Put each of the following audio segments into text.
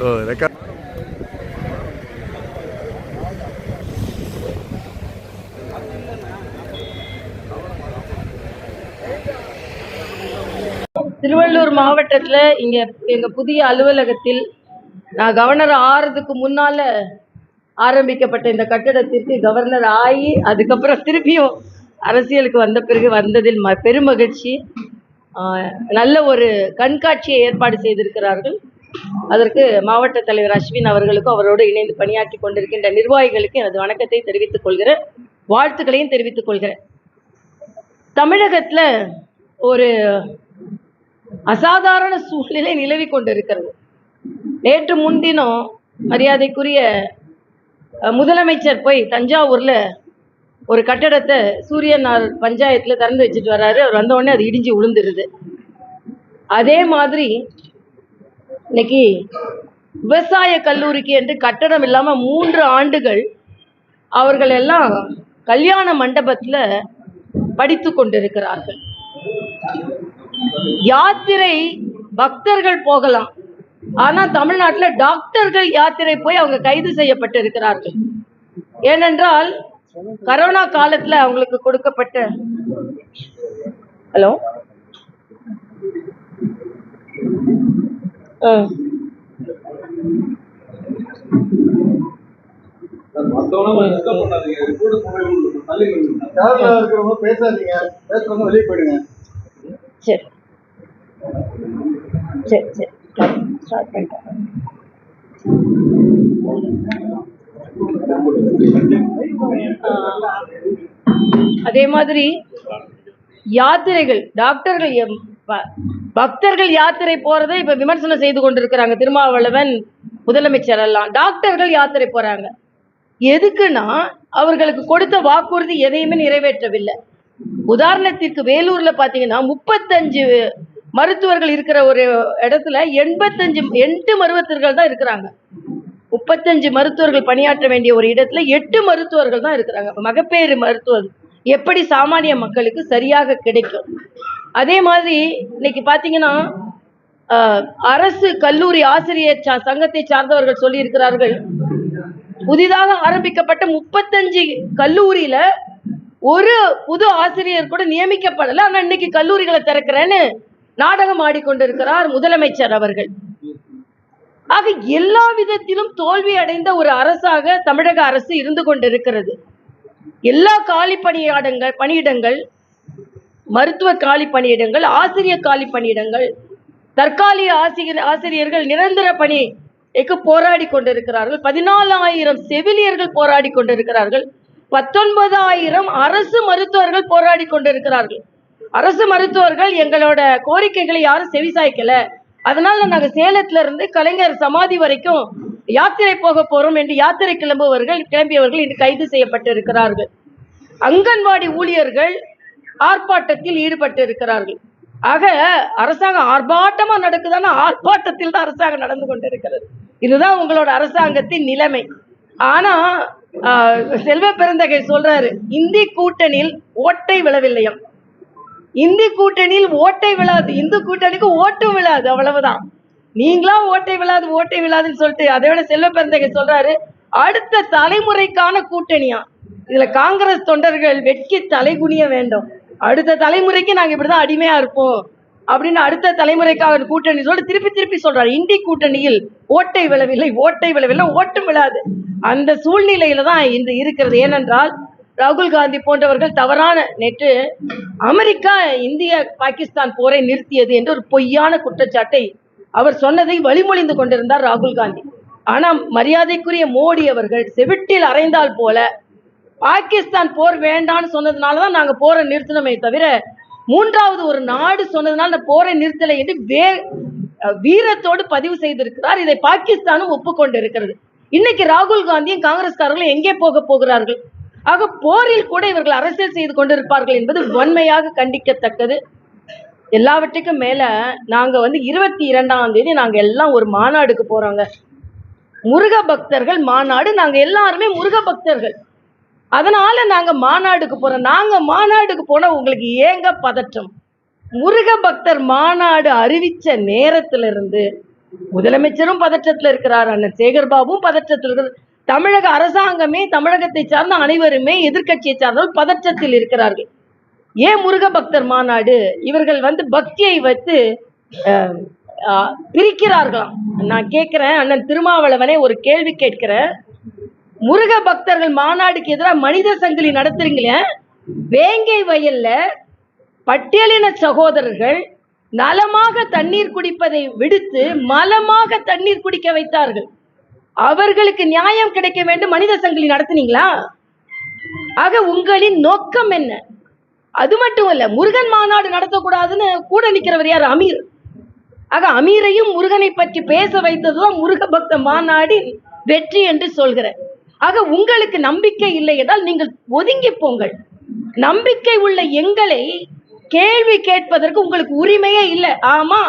Oh, ஓ record Tiruvallur மாவட்டத்தில் இங்கே எங்கள் புதிய அலுவலகத்தில் நான் கவர்னர் ஆறுறதுக்கு முன்னால் ஆரம்பிக்கப்பட்ட இந்த கட்டடத்திற்கு கவர்னர் ஆகி அதுக்கப்புறம் திருப்பியும் அரசியலுக்கு வந்த பிறகு வந்ததில் ம பெருமகிழ்ச்சி. ஆஹ் நல்ல ஒரு கண்காட்சியை ஏற்பாடு செய்திருக்கிறார்கள். அதற்கு மாவட்ட தலைவர் அஸ்வின் அவர்களுக்கும் அவரோடு இணைந்து பணியாற்றி கொண்டிருக்கின்ற நிர்வாகிகளுக்கு எனது வணக்கத்தை தெரிவித்துக் கொள்கிறேன். வாழ்த்துக்களையும் தெரிவித்துக் கொள்கிறேன். தமிழகத்தில் ஒரு அசாதாரண சூழ்நிலை நிலவி கொண்டிருக்கிறது. நேற்று முன்தினம் மரியாதைக்குரிய முதலமைச்சர் போய் தஞ்சாவூர்ல ஒரு கட்டடத்தை சூரியனார் பஞ்சாயத்துல திறந்து வச்சுட்டு வர்றாரு. அவர் வந்த உடனே அது இடிஞ்சு விழுந்துருது அதே மாதிரி இன்னைக்கு விவசாய கல்லூரிக்கு என்று கட்டணம் இல்லாமல் மூன்று ஆண்டுகள் அவர்கள் எல்லாம் கல்யாண மண்டபத்தில் படித்து கொண்டிருக்கிறார்கள். யாத்திரை பக்தர்கள் போகலாம். ஆனா தமிழ்நாட்டுல டாக்டர்கள் யாத்திரை போய் அவங்க கைது செய்யப்பட்டு இருக்கிறார்கள் ஏனென்றால் கரோனா காலத்துல அவங்களுக்கு கொடுக்கப்பட்ட ஹலோ? இருக்கிறவங்க பேசாதீங்க. பேசுறவங்க வெளியே போயிடுங்க. சரி. சரி சரி. ஸ்டார்ட் பண்ணிட்டேன். அதே மாதிரி யாத்திரைகள் டாக்டர்கள் பக்தர்கள் யாத்திரை போறதை இப்ப விமர்சனம் செய்து கொண்டிருக்கிறாங்க திருமாவளவன் முதலமைச்சர் எல்லாம். டாக்டர்கள் யாத்திரை போறாங்க. எதுக்குன்னா அவர்களுக்கு கொடுத்த வாக்குறுதி எதையுமே நிறைவேற்றவில்லை. உதாரணத்திற்கு வேலூர்ல பாத்தீங்கன்னா முப்பத்தஞ்சு மருத்துவர்கள் இருக்கிற ஒரு இடத்துல எண்பத்தஞ்சு எட்டு மருத்துவர்கள் தான் இருக்கிறாங்க. முப்பத்தஞ்சு மருத்துவர்கள் பணியாற்ற வேண்டிய ஒரு இடத்துல எட்டு மருத்துவர்கள் தான் இருக்கிறாங்க. மகப்பேறு மருத்துவர் எப்படி சாமானிய மக்களுக்கு சரியாக கிடைக்கும்? அதே மாதிரி இன்னைக்கு பாத்தீங்கன்னா ஆஹ், அரசு கல்லூரி ஆசிரியர் சங்கத்தை சார்ந்தவர்கள் சொல்லியிருக்கிறார்கள். புதிதாக ஆரம்பிக்கப்பட்ட முப்பத்தஞ்சு கல்லூரியில ஒரு புது ஆசிரியர் கூட நியமிக்கப்படல. ஆனா இன்னைக்கு கல்லூரிகளை திறக்கிறேன்னு நாடகம் ஆடிக்கொண்டிருக்கிறார் முதலமைச்சர் அவர்கள். ஆக எல்லா விதத்திலும் தோல்வி அடைந்த ஒரு அரசாக தமிழக அரசு இருந்து கொண்டிருக்கிறது. எல்லா காலி பணியாடங்கள் பணியிடங்கள் மருத்துவ காலி பணியிடங்கள் ஆசிரியர் காலி பணியிடங்கள் தற்காலிக ஆசிரியர் ஆசிரியர்கள் நிரந்தர பணிக்கு போராடி கொண்டிருக்கிறார்கள். பதினாலாயிரம் செவிலியர்கள் போராடி கொண்டிருக்கிறார்கள். பத்தொன்பதாயிரம் அரசு மருத்துவர்கள் போராடி கொண்டிருக்கிறார்கள். அரசு மருத்துவர்கள் எங்களோட கோரிக்கைகளை யாரும் செவிசாய்க்கல அதனால நாங்க சேலத்துல இருந்து கலைஞர் சமாதி வரைக்கும் யாத்திரை போக போறோம் என்று யாத்திரை கிளம்புவர்கள் கிளம்பியவர்கள் இன்று கைது செய்யப்பட்டு இருக்கிறார்கள் அங்கன்வாடி ஊழியர்கள் ஆர்ப்பாட்டத்தில் ஈடுபட்டு இருக்கிறார்கள் ஆக அரசாங்கம் ஆர்ப்பாட்டமா நடக்குதான ஆர்ப்பாட்டத்தில் தான் அரசாங்கம் நடந்து கொண்டிருக்கிறது. இதுதான் உங்களோட அரசாங்கத்தின் நிலைமை. ஆனா ஆஹ், செல்வ பெருந்தகை சொல்றாரு இந்தி கூட்டணியில் ஓட்டை விழவில்லையாம். இந்தி கூட்டணியில் ஓட்டை விழாது. இந்து கூட்டணிக்கு ஓட்டும் விழாது அவ்வளவுதான். நீங்களா ஓட்டை விழாது ஓட்டை விழாதுன்னு சொல்லிட்டு அதை விட செல்வ பெருந்தகை சொல்றாரு அடுத்த தலைமுறைக்கான கூட்டணியா? இதுல காங்கிரஸ் தொண்டர்கள் வெட்கி தலைகுனிய வேண்டும். அடுத்த தலைமுறைக்கு நாங்க இப்படிதான் அடிமையா இருப்போம். அப்படின்னு அடுத்த தலைமுறைக்காக கூட்டணி சொல்ல திருப்பி திருப்பி சொல்றாரு. இந்தி கூட்டணியில் ஓட்டை விழவில்லை ஓட்டை விழவில்லை ஓட்டும் விழாது. அந்த சூழ்நிலையில தான் இன்று இருக்கிறது. ஏனென்றால் ராகுல் காந்தி போன்றவர்கள் தவறான நேற்று அமெரிக்கா இந்திய பாகிஸ்தான் போரை நிறுத்தியது என்று ஒரு பொய்யான குற்றச்சாட்டை அவர் சொன்னதை வழிமொழிந்து கொண்டிருந்தார் ராகுல் காந்தி. ஆனா மரியாதைக்குரிய மோடி அவர்கள் செவிட்டில் அறைந்தால் போல பாகிஸ்தான் போர் வேண்டாம்னு சொன்னதுனால தான் நாங்க போரை நிறுத்தினோமே தவிர மூன்றாவது ஒரு நாடு சொன்னதுனால அந்த போரை நிறுத்தலை என்று வே வீரத்தோடு பதிவு செய்திருக்கிறார். இதை பாகிஸ்தானும் ஒப்புக்கொண்டு இருக்கிறது இன்னைக்கு ராகுல் காந்தியும் காங்கிரஸ்காரர்களும் எங்கே போக போகிறார்கள்? ஆக போரில் கூட இவர்கள் அரசியல் செய்து கொண்டிருப்பார்கள் என்பது வன்மையாக கண்டிக்கத்தக்கது. எல்லாவற்றுக்கும் மேல நாங்க வந்து இருபத்தி இரண்டாம் தேதி நாங்க எல்லாம் ஒரு மாநாடுக்கு போறோங்க. முருக பக்தர்கள் மாநாடு. நாங்க எல்லாருமே முருக பக்தர்கள் அதனால நாங்க மாநாடுக்கு போறோம் நாங்க மாநாடுக்கு போனா உங்களுக்கு ஏங்க பதற்றம்? முருக பக்தர் மாநாடு அறிவிச்ச நேரத்துல இருந்து முதலமைச்சரும் பதற்றத்தில் இருக்கிறார் அண்ணன் சேகர் பாபுவும் பதற்றத்தில் இருக்கிறார். தமிழக அரசாங்கமே தமிழகத்தை சார்ந்த அனைவருமே எதிர்க்கட்சியை சார்ந்தவர்கள் பதற்றத்தில் இருக்கிறார்கள். ஏன் முருக பக்தர் மாநாடு? இவர்கள் வந்து பக்தியை வைத்து பிரிக்கிறார்களாம். நான் கேட்கிறேன் அண்ணன் திருமாவளவனே ஒரு கேள்வி கேட்கிறேன் முருக பக்தர்கள் மாநாடுக்கு எதிராக மனித சங்கிலி நடத்துறீங்களே? வேங்கை வயல்ல பட்டியலின சகோதரர்கள் நலமாக தண்ணீர் குடிப்பதை விடுத்து மலமாக தண்ணீர் குடிக்க வைத்தார்கள். அவர்களுக்கு நியாயம் கிடைக்க வேண்டும் மனித சங்கிலி நடத்துனீங்களா? ஆக உங்களின் நோக்கம் என்ன? அது மட்டும் இல்ல முருகன் மாநாடு நடத்தக்கூடாதுன்னு கூட நிக்கிறவர் யார்? அமீர். ஆக அமீரையும் முருகனை பற்றி பேச வைத்ததுதான் முருக பக்த மாநாடின் வெற்றி என்று சொல்கிறேன். ஆக உங்களுக்கு நம்பிக்கை இல்லை என்றால் நீங்கள் ஒதுங்கி போங்கள். நம்பிக்கை உள்ள எங்களை கேள்வி கேட்பதற்கு உங்களுக்கு உரிமையே இல்லை. ஆமா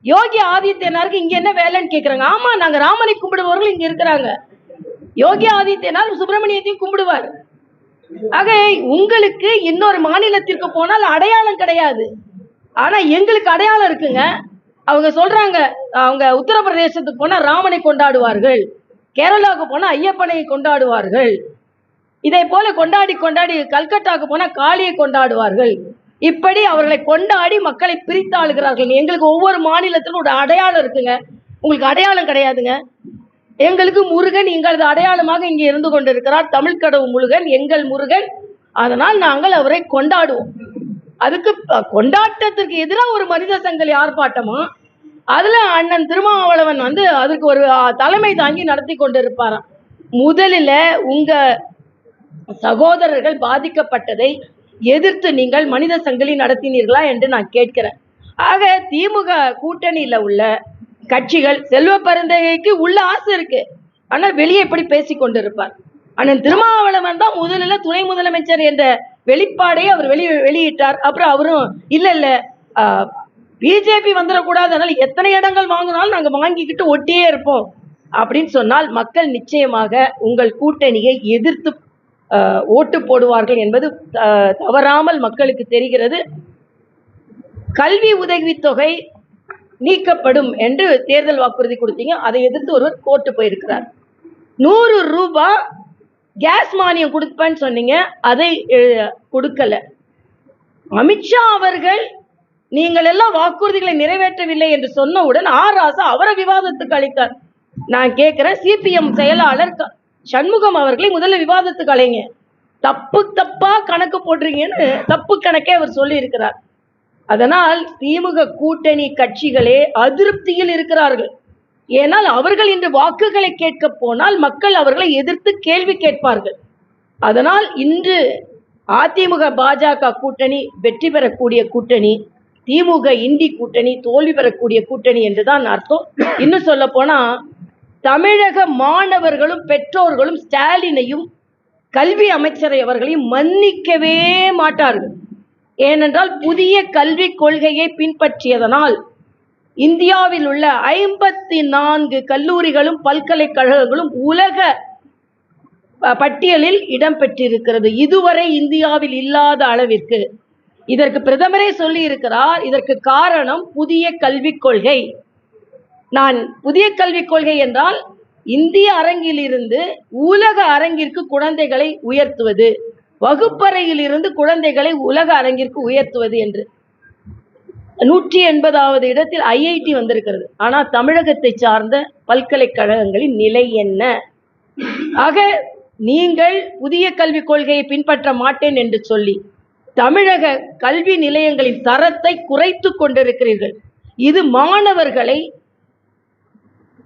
யோகி ஆதித்யநாருக்கு இங்க என்ன வேலைன்னு கேக்குறாங்க. ஆமா நாங்க ராமனை கும்பிடுபவர்கள் இங்க இருக்கிறாங்க. யோகி ஆதித்யநாத் சுப்பிரமணியத்தையும் கும்பிடுவார். ஆக உங்களுக்கு இன்னொரு மாநிலத்திற்கு போனால் அடையாளம் கிடையாது. ஆனா எங்களுக்கு அடையாளம் இருக்குங்க. அவங்க சொல்றாங்க அவங்க உத்தரப்பிரதேசத்துக்கு போனா ராமனை கொண்டாடுவார்கள். கேரளாவுக்கு போனால் ஐயப்பனை கொண்டாடுவார்கள். இதை போல கொண்டாடி கொண்டாடி கல்கட்டாவுக்கு போனால் காளியை கொண்டாடுவார்கள். இப்படி அவர்களை கொண்டாடி மக்களை பிரித்து ஆளுகிறார்கள். எங்களுக்கு ஒவ்வொரு மாநிலத்திலும் ஒரு அடையாளம் இருக்குங்க. உங்களுக்கு அடையாளம் கிடையாதுங்க. எங்களுக்கு முருகன் எங்களது அடையாளமாக இங்கே இருந்து கொண்டிருக்கிறார். தமிழ் கடவு முருகன் எங்கள் முருகன். அதனால் நாங்கள் அவரை கொண்டாடுவோம். அதுக்கு கொண்டாட்டத்திற்கு எதிராக ஒரு மனித சங்கல் ஆர்ப்பாட்டமா? அதுல அண்ணன் திருமாவளவன் வந்து அதுக்கு ஒரு தலைமை தாங்கி நடத்தி கொண்டிருப்பாராம். முதலில் உங்க சகோதரர்கள் பாதிக்கப்பட்டதை எதிர்த்து நீங்கள் மனித சங்கிலி நடத்தினீர்களா என்று நான் கேட்கிறேன். ஆக திமுக கூட்டணியில உள்ள கட்சிகள் செல்வ பரந்தகைக்கு உள்ள ஆசை இருக்கு. ஆனா வெளியே இப்படி பேசி கொண்டிருப்பார். அண்ணன் திருமாவளவன் தான் முதலில் துணை முதலமைச்சர் என்ற வெளிப்பாடை அவர் வெளி வெளியிட்டார். அப்புறம் அவரும் இல்ல இல்ல பிஜேபி வந்துடக்கூடாது அதனால எத்தனை இடங்கள் வாங்கினாலும் நாங்கள் வாங்கிக்கிட்டு ஒட்டியே இருப்போம். அப்படின்னு சொன்னால் மக்கள் நிச்சயமாக உங்கள் கூட்டணியை எதிர்த்து ஓட்டு போடுவார்கள் என்பது தவறாமல் மக்களுக்கு தெரிகிறது. கல்வி உதவித்தொகை நீக்கப்படும் என்று தேர்தல் வாக்குறுதி கொடுத்தீங்க. அதை எதிர்த்து ஒருவர் கோர்ட்டு போயிருக்கிறார். நூறு ரூபாய் கேஸ் மானியம் கொடுப்பேன்னு சொன்னீங்க. அதை கொடுக்கல. அமித்ஷா அவர்கள் நீங்கள் எல்லாம் வாக்குறுதிகளை நிறைவேற்றவில்லை என்று சொன்னவுடன் ஆர் ராசா அவரை விவாதத்துக்கு அளித்தார் நான் கேட்கிறேன் சிபிஎம் செயலாளர் சண்முகம் அவர்களை முதல்ல விவாதத்துக்கு அழைங்க. தப்பு தப்பா கணக்கு போடுறீங்கன்னு தப்பு கணக்கே அவர் சொல்லி இருக்கிறார் அதனால் திமுக கூட்டணி கட்சிகளே அதிருப்தியில் இருக்கிறார்கள். ஏனால் அவர்கள் இன்று வாக்குகளை கேட்க போனால் மக்கள் அவர்களை எதிர்த்து கேள்வி கேட்பார்கள். அதனால் இன்று அதிமுக பாஜக கூட்டணி வெற்றி பெறக்கூடிய கூட்டணி திமுக இந்தி கூட்டணி தோல்வி பெறக்கூடிய கூட்டணி என்றுதான் அர்த்தம். இன்னும் சொல்ல போனா தமிழக மாணவர்களும் பெற்றோர்களும் ஸ்டாலினையும் கல்வி அமைச்சரை அவர்களையும் மன்னிக்கவே மாட்டார்கள். ஏனென்றால் புதிய கல்விக் கொள்கையை பின்பற்றியதனால் இந்தியாவில் உள்ள ஐம்பத்தி நான்கு கல்லூரிகளும் பல்கலைக்கழகங்களும் உலக பட்டியலில் இடம்பெற்றிருக்கிறது இதுவரை இந்தியாவில் இல்லாத அளவிற்கு இதற்கு பிரதமரே சொல்லி இருக்கிறார் இதற்கு காரணம் புதிய கல்விக் கொள்கை. நான் புதிய கல்விக் கொள்கை என்றால் இந்திய அரங்கிலிருந்து உலக அரங்கிற்கு குழந்தைகளை உயர்த்துவது வகுப்பறையில் இருந்து குழந்தைகளை உலக அரங்கிற்கு உயர்த்துவது என்று. நூற்றி எண்பதாவது இடத்தில் ஐஐடி வந்திருக்கிறது. ஆனால் தமிழகத்தை சார்ந்த பல்கலைக்கழகங்களின் நிலை என்ன? ஆக நீங்கள் புதிய கல்விக் கொள்கையை பின்பற்ற மாட்டேன் என்று சொல்லி தமிழக கல்வி நிலையங்களின் தரத்தை குறைத்து கொண்டிருக்கிறீர்கள். இது மாணவர்களை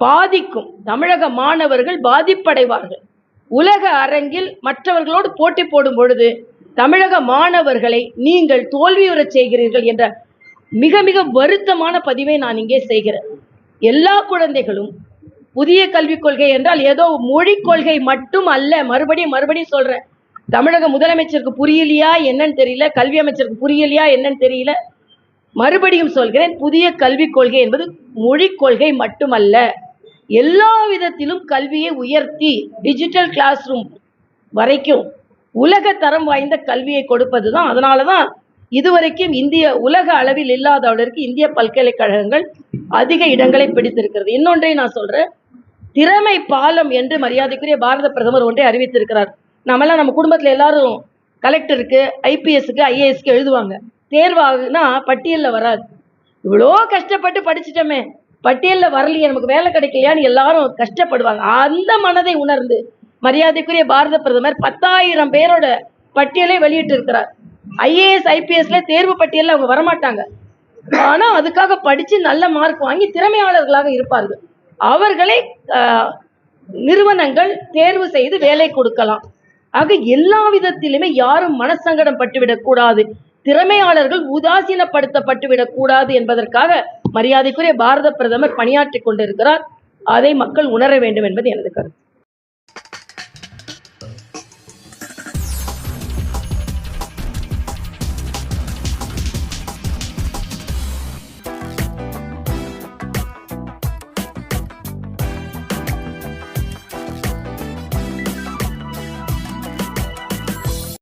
பாதிக்கும். தமிழக மாணவர்கள் பாதிப்படைவார்கள். உலக அரங்கில் மற்றவர்களோடு போட்டி போடும் பொழுது தமிழக மாணவர்களை நீங்கள் தோல்வியுறச் செய்கிறீர்கள் என்ற மிக மிக வருத்தமான பதிவை நான் இங்கே செய்கிறேன். எல்லா குழந்தைகளும் புதிய கல்விக் கொள்கை என்றால் ஏதோ மொழிக் கொள்கை மட்டும் அல்ல மறுபடியும் மறுபடியும் சொல்றேன். தமிழக முதலமைச்சருக்கு புரியலையா? என்னன்னு தெரியல. கல்வி அமைச்சருக்கு புரியலையா? என்னன்னு தெரியல. மறுபடியும் சொல்கிறேன் புதிய கல்விக் கொள்கை என்பது மொழி கொள்கை மட்டுமல்ல. எல்லா விதத்திலும் கல்வியை உயர்த்தி டிஜிட்டல் கிளாஸ் ரூம் வரைக்கும் உலக தரம் வாய்ந்த கல்வியை கொடுப்பது தான் அதனால தான் இதுவரைக்கும் இந்திய உலக அளவில் இல்லாத அளவிற்கு இந்திய பல்கலைக்கழகங்கள் அதிக இடங்களை பிடித்திருக்கிறது. இன்னொன்றை நான் சொல்றேன் திறமை பாலம் என்று மரியாதைக்குரிய பாரத பிரதமர் ஒன்றை அறிவித்திருக்கிறார். நம்மளாம் நம்ம குடும்பத்துல எல்லாரும் கலெக்டருக்கு ஐபிஎஸ்க்கு ஐஏஎஸ்க்கு எழுதுவாங்க. தேர்வாகுனா பட்டியல்ல வராது. இவ்வளோ கஷ்டப்பட்டு படிச்சிட்டோமே. பட்டியல்ல வரலையே நமக்கு வேலை கிடைக்கலையான்னு எல்லாரும் கஷ்டப்படுவாங்க. அந்த மனதை உணர்ந்து மரியாதைக்குரிய பாரத பிரதமர் பத்தாயிரம் பேரோட பட்டியலை வெளியிட்டு இருக்கிறார். ஐஏஎஸ் ஐபிஎஸ்ல தேர்வு பட்டியல்ல அவங்க வரமாட்டாங்க. ஆனா அதுக்காக படிச்சு நல்ல மார்க் வாங்கி திறமையாளர்களாக இருப்பார்கள். அவர்களை ஆஹ், நிறுவனங்கள் தேர்வு செய்து வேலை கொடுக்கலாம். ஆக எல்லா விதத்திலுமே யாரும் மனசங்கடம் பட்டுவிடக் கூடாது. திறமையாளர்கள் உதாசீனப்படுத்தப்பட்டு விடக்கூடாது என்பதற்காக மரியாதைக்குரிய பாரத பிரதமர் பணியாற்றிக் கொண்டிருக்கிறார். அதை மக்கள் உணர வேண்டும் என்பது எனது கருத்து.